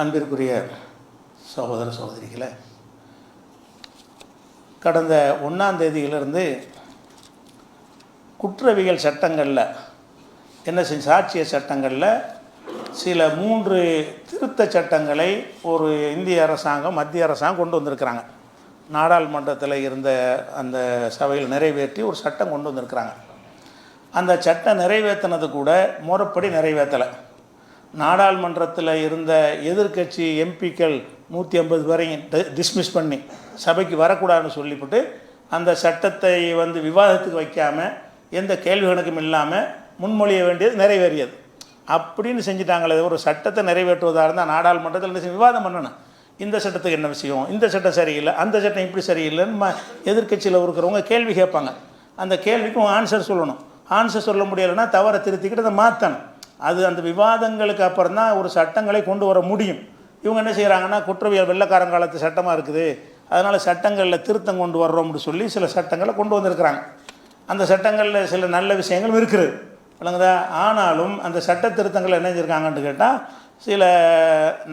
அன்பிற்குரிய சகோதர சகோதரிகளை கடந்த ஒன்றாம் தேதியிலிருந்து குற்றவியல் சட்டங்களில் என்ன செஞ்ச சாட்சிய சட்டங்களில் சில மூன்று திருத்த சட்டங்களை ஒரு இந்திய அரசாங்கம் மத்திய அரசாங்கம் கொண்டு வந்திருக்கிறாங்க. நாடாளுமன்றத்தில் இருந்த அந்த சபையில் நிறைவேற்றி ஒரு சட்டம் கொண்டு வந்திருக்கிறாங்க. அந்த சட்டம் நிறைவேற்றினது கூட முறைப்படி நிறைவேற்றலை நாடாளுமன்றத்தில் இருந்த எதிர்க்கட்சி எம்பிக்கள் நூற்றி ஐம்பது பேரையும் டிஸ்மிஸ் பண்ணி சபைக்கு வரக்கூடாதுன்னு சொல்லிவிட்டு அந்த சட்டத்தை வந்து விவாதத்துக்கு வைக்காமல் எந்த கேள்வி கணக்கும் இல்லாமல் முன்மொழிய வேண்டியது நிறைவேறியது. அப்படின்னு செஞ்சுட்டாங்களே ஒரு சட்டத்தை நிறைவேற்றுவதாக இருந்தால் நாடாளுமன்றத்தில் என்ன விவாதம் பண்ணணும். இந்த சட்டத்துக்கு என்ன விஷயம்? இந்த சட்டம் சரியில்லை. அந்த சட்டம் இப்படி சரியில்லைன்னு ம எதிர்க்கட்சியில் இருக்கிறவங்க கேள்வி கேட்பாங்க. அந்த கேள்விக்கும் ஆன்சர் சொல்லணும். ஆன்சர் சொல்ல முடியலைன்னா தவறை திருத்திக்கிட்டு அதை மாற்றணும் அது அந்த விவாதங்களுக்கு அப்புறம் தான் ஒரு சட்டங்களை கொண்டு வர முடியும். இவங்க என்ன செய்கிறாங்கன்னா குற்றவியல் வெள்ளக்காரன் காலத்து சட்டமாக இருக்குது. அதனால் சட்டங்களில் திருத்தம் கொண்டு வர்றோம்னு சொல்லி சில சட்டங்களை கொண்டு வந்திருக்கிறாங்க. அந்த சட்டங்களில் சில நல்ல விஷயங்களும் இருக்குது. விளங்குதா? ஆனாலும் அந்த சட்ட திருத்தங்கள் என்ன செஞ்சுருக்காங்கன்னு கேட்டால் சில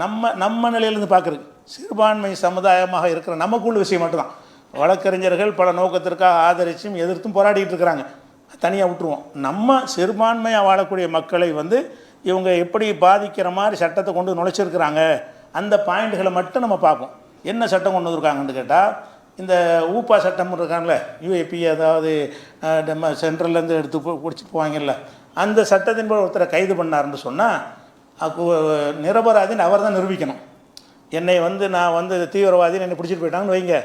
நம்ம நம்ம நிலையிலேருந்து பார்க்குறது சிறுபான்மை சமுதாயமாக இருக்கிற நமக்குள்ள விஷயம் மட்டும்தான். வழக்கறிஞர்கள் பல நோக்கத்திற்காக ஆதரிச்சும் எதிர்த்தும் போராடிட்டு இருக்கிறாங்க. தனியாக விட்டுருவோம். நம்ம சிறுபான்மையாக வாழக்கூடிய மக்களை வந்து இவங்க எப்படி பாதிக்கிற மாதிரி சட்டத்தை கொண்டு நுழைச்சிருக்கிறாங்க அந்த பாயிண்ட்களை மட்டும் நம்ம பார்ப்போம். என்ன சட்டம் கொண்டு வந்திருக்காங்கன்னு கேட்டால் இந்த ஊப்பா சட்டம் இருக்காங்களே யூஏபி அதாவது நம்ம சென்ட்ரல்லேருந்து எடுத்து பிடிச்சி போவாங்கல்ல அந்த சட்டத்தின்படி ஒருத்தரை கைது பண்ணார்னு சொன்னால் நிரபராதின்னு அவர் தான் நிரூபிக்கணும். என்னை வந்து நான் வந்து தீவிரவாதின்னு என்னை பிடிச்சிட்டு போயிட்டாங்கன்னு வைங்க.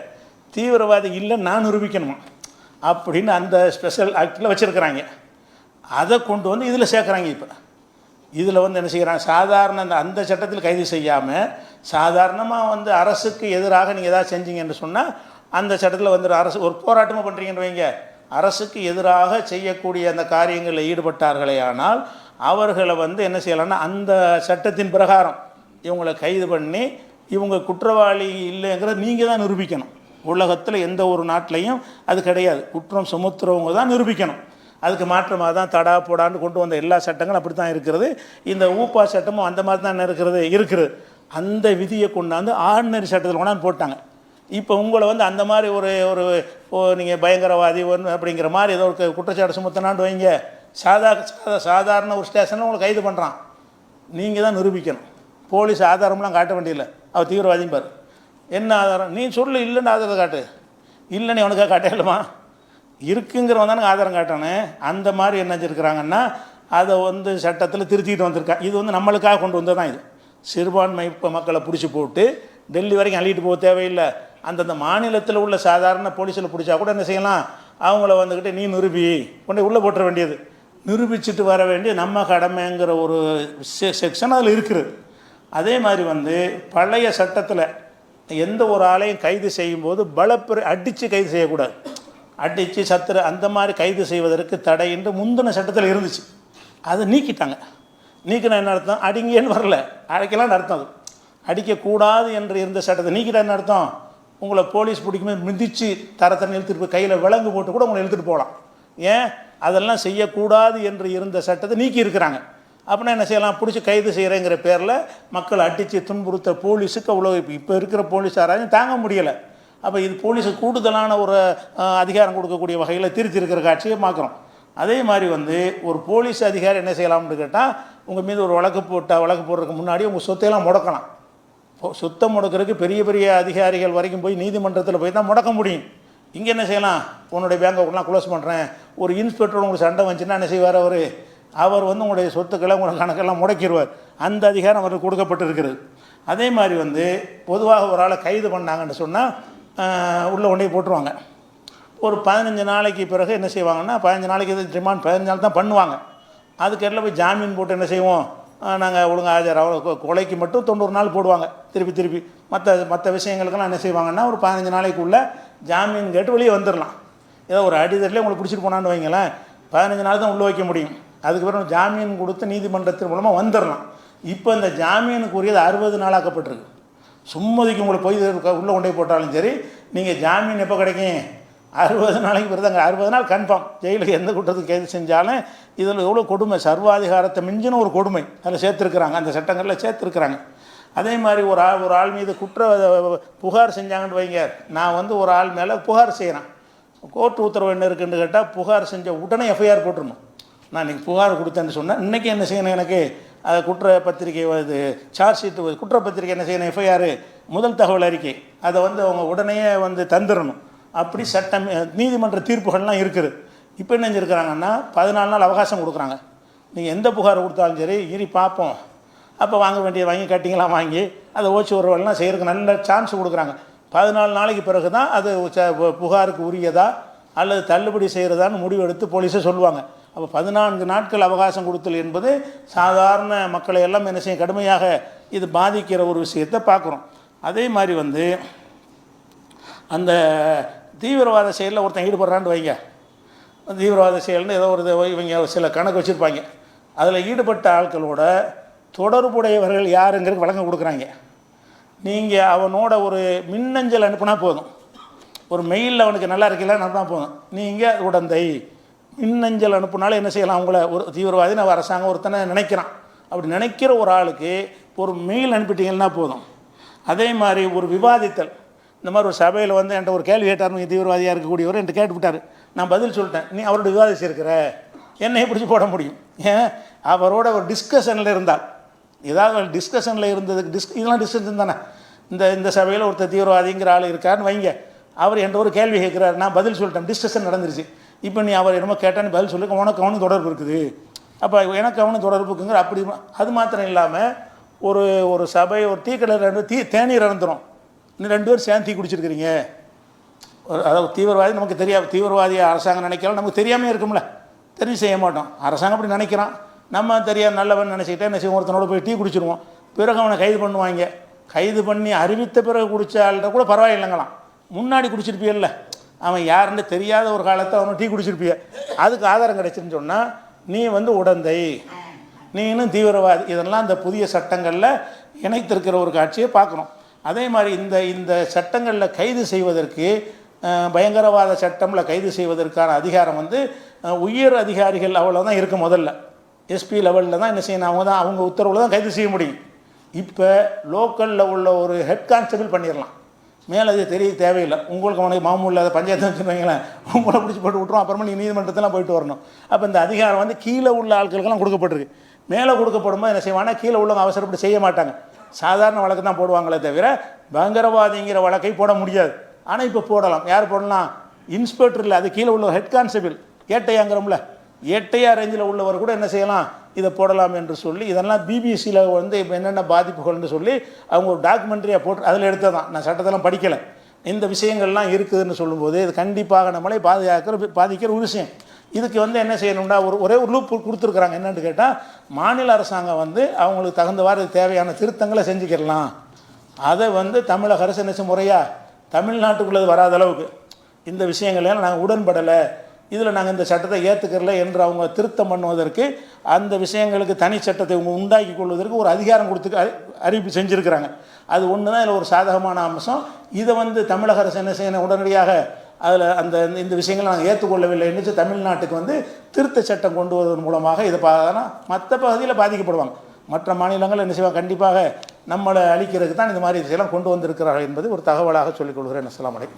தீவிரவாதி இல்லை நான் நிரூபிக்கணுமா? அப்படின்னு அந்த ஸ்பெஷல் ஆக்டில் வச்சுருக்கிறாங்க. அதை கொண்டு வந்து இதில் சேர்க்குறாங்க இப்போ. இதில் வந்து என்ன செய்கிறாங்க சாதாரண அந்த அந்த சட்டத்தில் கைது செய்யாமல் சாதாரணமாக வந்து அரசுக்கு எதிராக நீங்கள் ஏதாவது செஞ்சீங்கன்னு சொன்னால் அந்த சட்டத்தில் வந்து அரசு ஒரு போராட்டமாக பண்ணுறீங்கன்னு வைங்க. அரசுக்கு எதிராக செய்யக்கூடிய அந்த காரியங்களில் ஈடுபட்டார்களே ஆனால் அவர்களை வந்து என்ன செய்யலாம்னா அந்த சட்டத்தின் பிரகாரம் இவங்களை கைது பண்ணி இவங்க குற்றவாளி இல்லைங்கிறத நீங்கள் தான் நிரூபிக்கணும். உலகத்தில் எந்த ஒரு நாட்டிலையும் அது கிடையாது. குற்றம் சுமத்துறவங்க தான் நிரூபிக்கணும். அதுக்கு மாற்றமாக தான் தடா போடான்னு கொண்டு வந்த எல்லா சட்டங்களும் அப்படி தான் இருக்கிறது. இந்த ஊப்பா சட்டமும் அந்த மாதிரி தான் இருக்கிறது இருக்குது. அந்த விதியை கொண்டாந்து ஆர்டினரி சட்டத்தில் கொண்டாந்து போட்டாங்க. இப்போ உங்களை வந்து அந்த மாதிரி ஒரு ஒரு நீங்கள் பயங்கரவாதி ஒன்று அப்படிங்கிற மாதிரி ஏதோ ஒரு குற்றச்சாட்டு சுமத்தினான்னு வைங்க. சாதா சாதா சாதாரண ஒரு ஸ்டேஷனில் உங்களை கைது பண்ணுறான் நீங்கள் தான் நிரூபிக்கணும். போலீஸ் ஆதாரம்லாம் காட்ட வேண்டியதில்லை அவர் தீவிரவாதியும் பாரு. என்ன ஆதாரம்? நீ சொல்லு இல்லைன்னு ஆதாரத்தை காட்டு. இல்லைன்னு அவனுக்காக காட்டலுமா இருக்குங்கிறவன் தானே ஆதாரம் காட்டானே அந்த மாதிரி என்ன செஞ்சுருக்கிறாங்கன்னா அதை வந்து சட்டத்தில் திருத்திட்டு வந்திருக்கா. இது வந்து நம்மளுக்காக கொண்டு வந்தது தான் இது. சிறுபான்மை இப்போ மக்களை பிடிச்சி போட்டு டெல்லி வரைக்கும் அள்ளிட்டு போக தேவையில்லை. அந்தந்த மாநிலத்தில் உள்ள சாதாரண போலீஸில் பிடிச்சா கூட என்ன செய்யலாம்? அவங்கள வந்துக்கிட்டு நீ நிரூபி. கொண்டு உள்ளே போட்டுற வேண்டியது. நிரூபிச்சுட்டு வர வேண்டிய நம்ம கடமைங்கிற ஒரு செக்ஷன் அதில் இருக்குது. அதே மாதிரி வந்து பழைய சட்டத்தில் எந்த ஒரு ஆளையும் கைது செய்யும்போது பலப்பிர அடித்து கைது செய்யக்கூடாது. அடித்து சத்துரு அந்த மாதிரி கைது செய்வதற்கு தடை என்று முந்தின சட்டத்தில் இருந்துச்சு. அதை நீக்கிட்டாங்க. நீக்கினா என்ன அர்த்தம்? அடிங்கன்னு வரல. அடைக்கலாம்னு அர்த்தம் அது. அடிக்கக்கூடாது என்று இருந்த சட்டத்தை நீக்கிட்டா என்ன அர்த்தம்? உங்களை போலீஸ் பிடிக்கும்போது மிதித்து தரத்தனை இழுத்துட்டு போய் கையில் விலங்கு போட்டு கூட உங்களை இழுத்துட்டு போகலாம். ஏன்? அதெல்லாம் செய்யக்கூடாது என்று இருந்த சட்டத்தை நீக்கி இருக்கிறாங்க அப்படின்னா என்ன செய்யலாம்? பிடிச்சி கைது செய்கிறேங்கிற பேரில் மக்கள் அடித்து துன்புறுத்த போலீஸுக்கு அவ்வளோ இப்போ இப்போ இருக்கிற போலீஸாராயும் தாங்க முடியலை. அப்போ இது போலீஸுக்கு கூடுதலான ஒரு அதிகாரம் கொடுக்கக்கூடிய வகையில் திருத்தி இருக்கிற காட்சியை பார்க்குறோம். அதே மாதிரி வந்து ஒரு போலீஸ் அதிகாரி என்ன செய்யலாம்னு கேட்டால் உங்கள் மீது ஒரு வழக்கு போட்டால் வழக்கு போடுறதுக்கு முன்னாடி உங்கள் சொத்தையெல்லாம் முடக்கலாம். சுத்தம் முடக்கிறதுக்கு பெரிய பெரிய அதிகாரிகள் வரைக்கும் போய் நீதிமன்றத்தில் போய் தான் முடக்க முடியும். இங்கே என்ன செய்யலாம்? உன்னுடைய பேங்க் அக்கௌண்ட்லாம் க்ளோஸ் பண்ணுறேன் ஒரு இன்ஸ்பெக்டர் உங்களுக்கு சண்டை வந்துச்சுன்னா என்ன செய்வார் அவர்? அவர் வந்து உங்களுடைய சொத்துக்களை உங்களுடைய கணக்கெல்லாம் முடக்கிடுவார். அந்த அதிகாரம் அவருக்கு கொடுக்கப்பட்டிருக்கிறது. அதே மாதிரி வந்து பொதுவாக ஒரு ஆளை கைது பண்ணாங்கன்னு சொன்னால் உள்ளே கொண்டே போட்டுருவாங்க. ஒரு பதினஞ்சு நாளைக்கு பிறகு என்ன செய்வாங்கன்னா பதினஞ்சு நாளைக்கு இது ரிமாண்ட் பதினஞ்சு நாள் தான் பண்ணுவாங்க. அதுக்கெல்லாம் போய் ஜாமீன் போட்டு என்ன செய்வோம்? நாங்கள் ஒழுங்காக ஆஜர் கொ- கொலைக்கு மட்டும் தொண்ணூறு நாள் போடுவாங்க. திருப்பி திருப்பி. மற்ற மற்ற விஷயங்களுக்கெல்லாம் என்ன செய்வாங்கன்னா ஒரு பதினஞ்சு நாளைக்குள்ளே ஜாமீன் கேட்டு வெளியே வந்துடலாம் ஏதோ ஒரு அடிதட்டிலே உங்களை பிடிச்சிட்டு போனான்னு வைங்களேன் பதினஞ்சு நாள் தான் உள்ளே வைக்க முடியும். அதுக்கு பிறகு ஜாமீன் கொடுத்து நீதிமன்றத்தின் மூலமாக வந்துடலாம் இப்போ இந்த ஜாமீனுக்குரியது அறுபது நாளாக்கப்பட்டிருக்கு. சும்மதிக்கு உங்களை போய் உள்ளே கொண்டே போட்டாலும் சரி நீங்கள் ஜாமீன் எப்போ கிடைக்கும்? அறுபது நாளைக்கு பிறகு அறுபது நாள் கன்ஃபார்ம் ஜெயிலுக்கு எந்த குற்றத்துக்கு கைது செஞ்சாலும் இதில் எவ்வளோ கொடுமை? சர்வாதிகாரத்தை மிஞ்சின ஒரு கொடுமை. அதில் சேர்த்துருக்குறாங்க. அந்த சட்டங்களில் சேர்த்துருக்குறாங்க. அதே மாதிரி ஒரு ஆள் ஒரு ஆள் மீது குற்ற புகார் செஞ்சாங்கன்னு வைங்க. நான் வந்து ஒரு ஆள் மேலே புகார் செய்கிறேன் கோர்ட் உத்தரவு என்ன இருக்குன்னு கேட்டால் புகார் செஞ்ச உடனே எஃப்ஐஆர் போட்டுருணும் நான் இன்றைக்கி புகார் கொடுத்தேன்னு சொன்னேன் இன்றைக்கி என்ன செய்யணும் எனக்கு? அது குற்ற பத்திரிகை இது சார்ஜ் ஷீட்டு குற்றப்பத்திரிகை என்ன செய்யணும்? எஃப்ஐஆர் முதல் தகவல் அறிக்கை. அதை வந்து அவங்க உடனே வந்து தந்துடணும் அப்படி சட்டம் நீதிமன்ற தீர்ப்புகள்லாம் இருக்குது. இப்போ என்ன செஞ்சுருக்கிறாங்கன்னா பதினாலு நாள் அவகாசம் கொடுக்குறாங்க. நீங்கள் எந்த புகார் கொடுத்தாலும் சரி இனி பார்ப்போம் அப்போ வாங்க வேண்டிய வாங்கி கட்டிங்களாம் வாங்கி அதை ஓச்சு உறவுகள்லாம் செய்கிறதுக்கு நல்ல சான்ஸ் கொடுக்குறாங்க. பதினாலு நாளைக்கு பிறகு தான் அது ச- பு- புகாருக்கு உரியதா அல்லது தள்ளுபடி செய்கிறதான்னு முடிவெடுத்து போலீஸை சொல்லுவாங்க. அப்போ பதினான்கு நாட்கள் அவகாசம் கொடுத்தல் என்பது சாதாரண மக்களை எல்லாம் என்ன செய்யும்? கடுமையாக இது பாதிக்கிற ஒரு விஷயத்தை பார்க்குறோம். அதே மாதிரி வந்து அந்த தீவிரவாத செயலில் ஒருத்தன் ஈடுபடுறான்னு வைங்க. தீவிரவாத செயல்னு ஏதோ ஒரு இது இவங்க சில கணக்கு வச்சுருப்பாங்க. அதில் ஈடுபட்ட ஆட்களோட தொடர்புடையவர்கள் யாருங்கிறது வழங்க கொடுக்குறாங்க. நீங்கள் அவனோட ஒரு மின்னஞ்சல் அனுப்புனா போதும். ஒரு மெயிலில் அவனுக்கு நல்லா இருக்கல அனுப்புனா போதும். நீங்கள் உடந்தை. மின்னஞ்சல் அனுப்புனாலும் என்ன செய்யலாம்? அவங்கள ஒரு தீவிரவாதி நம்ம அரசாங்கம் ஒருத்தனை நினைக்கிறான். அப்படி நினைக்கிற ஒரு ஆளுக்கு ஒரு மெயில் அனுப்பிட்டீங்கன்னா போதும். அதே மாதிரி ஒரு விவாதித்தல். இந்த மாதிரி ஒரு சபையில் வந்து என்கிட்ட ஒரு கேள்வி கேட்டார் நீங்கள் தீவிரவாதியாக இருக்கக்கூடியவர் என்கிட்ட கேட்டுவிட்டார். நான் பதில் சொல்லிட்டேன். நீ அவரோட விவாதிச்சிருக்கிற. என்னை பிடிச்சி போட முடியும்? ஏன்? அவரோட ஒரு டிஸ்கஷனில் இருந்தால் ஏதாவது டிஸ்கஷனில் இருந்ததுக்கு டிஸ்க இதெல்லாம் டிஸ்கஷன் தானே. இந்த இந்த சபையில் ஒருத்தர் தீவிரவாதிங்கிற ஆள் இருக்காருன்னு வைங்க. அவர் என்கிட்ட ஒரு கேள்வி கேட்குறாரு. நான் பதில் சொல்லிட்டேன். டிஸ்கஷன் நடந்துருச்சு. இப்போ நீ அவர் என்னமோ கேட்டான்னு பதில் சொல்லி உனக்கு அவனும் தொடர்பு இருக்குது. அப்போ எனக்கு அவனும் தொடர்பு இருக்குங்கிற அப்படி அது மாத்திரம் இல்லாமல் ஒரு ஒரு சபை ஒரு டீ கடையில் ரெண்டு தீ தேநீர் இறந்துடும் இன்னும் ரெண்டு பேரும் சேர்ந்து தீ குடிச்சிருக்கிறீங்க. ஒரு அதாவது தீவிரவாதி நமக்கு தெரியாது தீவிரவாதியை அரசாங்கம் நினைக்கலாம் நமக்கு தெரியாமே இருக்கும்ல. தெரிஞ்சு செய்ய மாட்டோம். அரசாங்கம் அப்படி நினைக்கிறான். நம்ம தெரியாது நல்லவன் நினச்சிக்கிட்டே என்ன செய்வோம்? ஒருத்தனோட போய் டீ குடிச்சிருவோம். பிறகு அவனை கைது பண்ணுவாங்க. கைது பண்ணி அறிவித்த பிறகு குடிச்சால்கிட்ட கூட பரவாயில்லைங்களாம். முன்னாடி குடிச்சிருப்பியல்ல. அவன் யாருன்னு தெரியாத ஒரு காலத்தை அவனை டீ குடிச்சிருப்பிய. அதுக்கு ஆதாரம் கிடைச்சுன்னு சொன்னால் நீ வந்து உடந்தை. நீ இன்னும் தீவிரவாதி. இதெல்லாம் இந்த புதிய சட்டங்களில் இணைத்திருக்கிற ஒரு காட்சியை பார்க்குறோம் அதே மாதிரி இந்த இந்த சட்டங்களில் கைது செய்வதற்கு பயங்கரவாத சட்டமில் கைது செய்வதற்கான அதிகாரம் வந்து உயர் அதிகாரிகள் அவ்வளோதான் இருக்கும் முதல்ல. எஸ்பி லெவலில் தான் என்ன செய்யணும்? அவங்க தான் அவங்க உத்தரவில் தான் கைது செய்ய முடியும். இப்போ லோக்கலில் உள்ள ஒரு ஹெட் கான்ஸ்டபிள் பண்ணிடலாம் மேலே அது தெரிய தேவையில்லை. உங்களுக்கு அவனுக்கு மாமூல் இல்லாத பஞ்சாயத்து வச்சுருவீங்களேன் உங்களை பிடிச்சி போட்டு விட்ருவோம் அப்புறமா நீ நீதிமன்றத்தெல்லாம் போயிட்டு வரணும். அப்போ இந்த அதிகாரம் வந்து கீழே உள்ள ஆட்களுக்கெல்லாம் கொடுக்கப்பட்டிருக்கு. மேலே கொடுக்கப்படும்போது என்ன செய்வானா கீழே உள்ளவங்க அவசரப்பட்டு செய்ய மாட்டாங்க. சாதாரண வழக்கு தான் போடுவாங்களே தவிர பயங்கரவாதிங்கிற வழக்கை போட முடியாது. ஆனால் இப்போ போடலாம். யார் போடலாம்? இன்ஸ்பெக்டர் இல்லை. அது கீழே உள்ள ஹெட் கான்ஸ்டபிள் ஏட்டையாங்கிறோம்ல ஏட்டையா ரேஞ்சில் உள்ளவர் கூட என்ன செய்யலாம்? இதை போடலாம் என்று சொல்லி இதெல்லாம் பிபிசியில் வந்து இப்போ என்னென்ன பாதிப்புகள்னு சொல்லி அவங்க ஒரு டாக்குமெண்ட்ரியாக போட்டு அதில் எடுத்ததான் நான் சட்டத்தெல்லாம் படிக்கலை. இந்த விஷயங்கள்லாம் இருக்குதுன்னு சொல்லும்போது இது கண்டிப்பாக நம்மளை பாதுகாக்கிற பாதிக்கிற ஒரு விஷயம். இதுக்கு வந்து என்ன செய்யணும்னா ஒரு ஒரே ஒரு லூப் கொடுத்துருக்குறாங்க. என்னென்னு கேட்டால் மாநில அரசாங்கம் வந்து அவங்களுக்கு தகுந்தவாறு தேவையான திருத்தங்களை செஞ்சுக்கிடலாம். அதை வந்து தமிழக அரசு என்ன செய்ய முறையா தமிழ்நாட்டுக்குள்ளது வராத அளவுக்கு. இந்த விஷயங்கள்லாம் நாங்கள் உடன்படலை. இதில் நாங்கள் இந்த சட்டத்தை ஏற்றுக்கிறல என்று அவங்க திருத்தம் பண்ணுவதற்கு அந்த விஷயங்களுக்கு தனி சட்டத்தை அவங்க உண்டாக்கி கொள்வதற்கு ஒரு அதிகாரம் கொடுத்து அறி- அறிவிப்பு செஞ்சுருக்கிறாங்க. அது ஒன்று தான் இதில் ஒரு சாதகமான அம்சம். இதை வந்து தமிழக அரசு என்ன செய்யணும்? உடனடியாக அதில் அந்த இந்த விஷயங்களை நாங்கள் ஏற்றுக்கொள்ளவில்லை என்று தமிழ்நாட்டுக்கு வந்து திருத்த சட்டம் கொண்டு வருவதன் மூலமாக இதை பார்த்தா மற்ற பகுதியில் பாதிக்கப்படுவாங்க. மற்ற மாநிலங்கள் என்ன செய்வாங்க? கண்டிப்பாக நம்மளை அழிக்கிறதுக்கு தான் இந்த மாதிரி விஷயம்லாம் கொண்டு வந்திருக்கிறார்கள் என்பது ஒரு தகவலாக சொல்லிக் கொள்கிறேன். அஸ்ஸலாமு